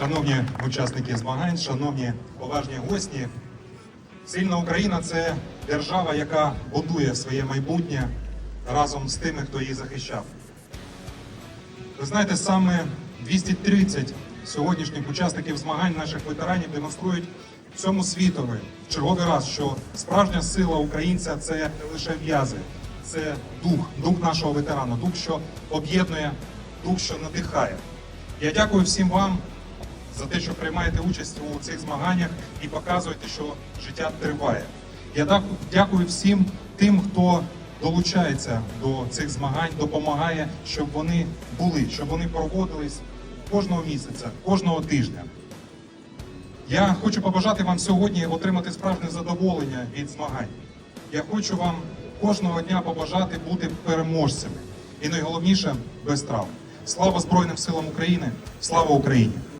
Шановні учасники змагань, шановні поважні гості, сильна Україна це держава, яка будує своє майбутнє разом з тими, хто її захищав. Ви знаєте, саме 230 сьогоднішніх учасників змагань наших ветеранів демонструють всьому світові в черговий раз, що справжня сила українця це не лише в'язи, це дух, дух нашого ветерана, дух, що об'єднує, дух, що надихає. Я дякую всім вам за те, що приймаєте участь у цих змаганнях і показуєте, що життя триває. Я дякую всім тим, хто долучається до цих змагань, допомагає, щоб вони були, щоб вони проводились кожного місяця, кожного тижня. Я хочу побажати вам сьогодні отримати справжнє задоволення від змагань. Я хочу вам кожного дня побажати бути переможцями. І найголовніше без травм. Слава Збройним силам України! Слава Україні!